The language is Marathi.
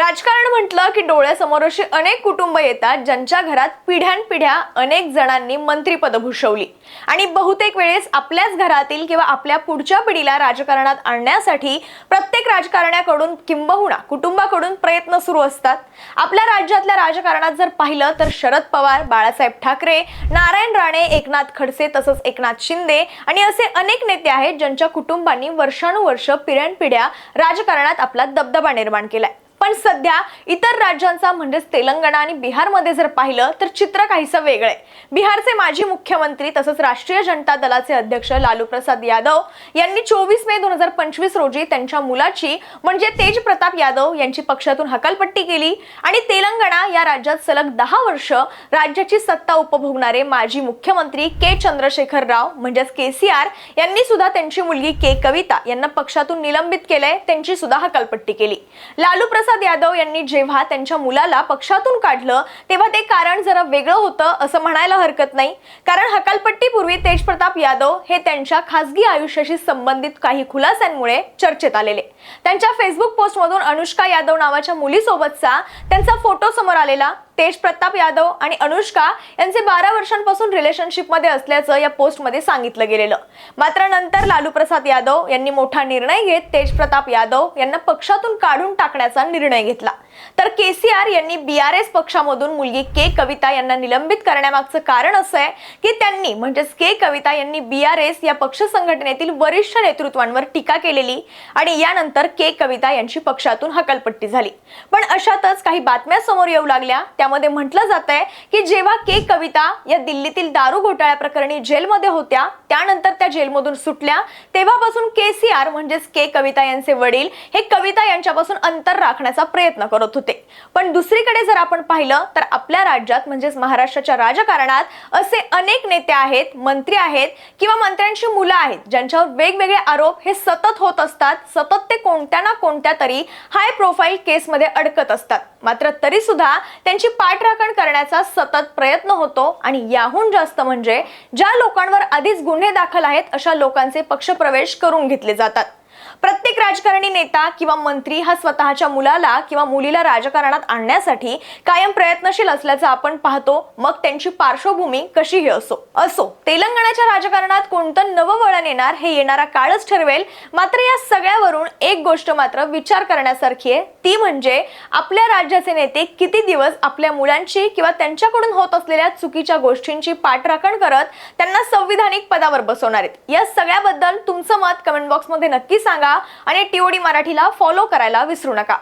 राजकारण म्हटलं की डोळ्यासमोर अशी अनेक कुटुंब येतात ज्यांच्या घरात पिढ्यानपिढ्या अनेक जणांनी मंत्रीपद भूषवली. आणि बहुतेक वेळेस आपल्याच घरातील किंवा आपल्या पुढच्या पिढीला राजकारणात आणण्यासाठी प्रत्येक राजकारण्याकडून किंबहुना कुटुंबाकडून प्रयत्न सुरू असतात. आपल्या राज्यातल्या राजकारणात जर पाहिलं तर शरद पवार बाळासाहेब ठाकरे नारायण राणे एकनाथ खडसे तसंच एकनाथ शिंदे आणि असे अनेक नेते आहेत ज्यांच्या कुटुंबांनी वर्षानुवर्ष पिढ्यानपिढ्या राजकारणात आपला दबदबा निर्माण केलाय. पण सध्या इतर राज्यांचा म्हणजेच तेलंगणा आणि बिहारमध्ये जर पाहिलं तर चित्र काहीसं वेगळं. आहे बिहारचे माजी मुख्यमंत्री तसंच राष्ट्रीय जनता दलाचे अध्यक्ष लालू प्रसाद यादव यांनी चोवीस मे दोन हजार पंचवीस रोजी त्यांच्या मुलाची म्हणजे तेज प्रताप यादव यांची पक्षातून हकालपट्टी केली आणि तेलंगणा या राज्यात सलग दहा वर्ष राज्याची सत्ता उपभोगणारे माजी मुख्यमंत्री के चंद्रशेखर राव म्हणजेच के सी आर यांनी सुद्धा त्यांची मुलगी के कविता यांना पक्षातून निलंबित केलंय त्यांची सुद्धा हकालपट्टी केली. लालू प्रसाद यादव यांनी जेव्हा त्यांच्या मुलाला पक्षातून काढलं तेव्हा ते कारण जरा वेगळं होतं असं म्हणायला हरकत नाही. कारण हकालपट्टीपूर्वी तेजप्रताप यादव हे त्यांच्या खासगी आयुष्याशी संबंधित काही खुलास्यांमुळे चर्चेत आलेले. त्यांच्या फेसबुक पोस्टमधून अनुष्का यादव नावाच्या मुलीसोबतचा त्यांचा फोटो समोर आलेला. तेज प्रताप यादव आणि अनुष्का यांचे बारा वर्षांपासून रिलेशनशिपमध्ये असल्याचं या पोस्टमध्ये सांगितलं गेलेलं. मात्र नंतर लालू प्रसाद यादव यांनी मोठा निर्णय घेत तेज प्रताप यादव यांना पक्षातून काढून टाकण्याचा निर्णय घेतला. तर केसीआर यांनी बी आर एस पक्षामधून मुलगी के कविता यांना निलंबित करण्यामागचं कारण असं आहे की त्यांनी म्हणजेच के कविता यांनी बी आर एस या पक्ष संघटनेतील वरिष्ठ नेतृत्वांवर टीका केलेली आणि यानंतर के कविता यांची पक्षातून हकालपट्टी झाली. पण अशातच काही बातम्या समोर येऊ लागल्या. त्यामध्ये म्हटलं जात आहे की जेव्हा के कविता या दिल्लीतील दारू घोटाळ्या प्रकरणी जेलमध्ये होत्या त्यानंतर त्या जेलमधून सुटल्या. तेव्हापासून के सी आर म्हणजेच के कविता यांचे वडील हे कविता यांच्यापासून अंतर राखण्याचा प्रयत्न करतो होते. पण दुसरीकडे जर आपण पाहिलं तर आपल्या राज्यात म्हणजेच महाराष्ट्राच्या राजकारणात असे अनेक नेते आहेत मंत्री आहेत किंवा मंत्र्यांची मुलं आहेत ज्यांच्यावर वेगवेगळे आरोप हे सतत होत असतात सतत ते कोणत्या ना कोणत्या तरी हाय प्रोफाईल केसमध्ये अडकत असतात. मात्र तरी सुद्धा त्यांची पाठराखण करण्याचा सतत प्रयत्न होतो आणि याहून जास्त म्हणजे ज्या लोकांवर आधीच गुन्हे दाखल आहेत अशा लोकांचे पक्षप्रवेश करून घेतले जातात. प्रत्येक राजकारणी नेता किंवा मंत्री हा स्वतःच्या मुलाला किंवा मुलीला राजकारणात आणण्यासाठी कायम प्रयत्नशील असल्याचं आपण पाहतो. मग त्यांची पार्श्वभूमी कशीही असो असो. तेलंगणाच्या राजकारणात कोणतं नवं वळण येणार हे येणारा काळच ठरवेल. मात्र या सगळ्यावरून एक गोष्ट मात्र विचार करण्यासारखी आहे. ती म्हणजे आपल्या राज्याचे नेते किती दिवस आपल्या मुलांची किंवा त्यांच्याकडून होत असलेल्या चुकीच्या गोष्टींची पाठराखण करत त्यांना संविधानिक पदावर बसवणार आहेत. या सगळ्याबद्दल तुमचं मत कमेंट बॉक्समध्ये नक्की सांगा. आणि टीओडी मराठीला फॉलो करायला विसरू नका.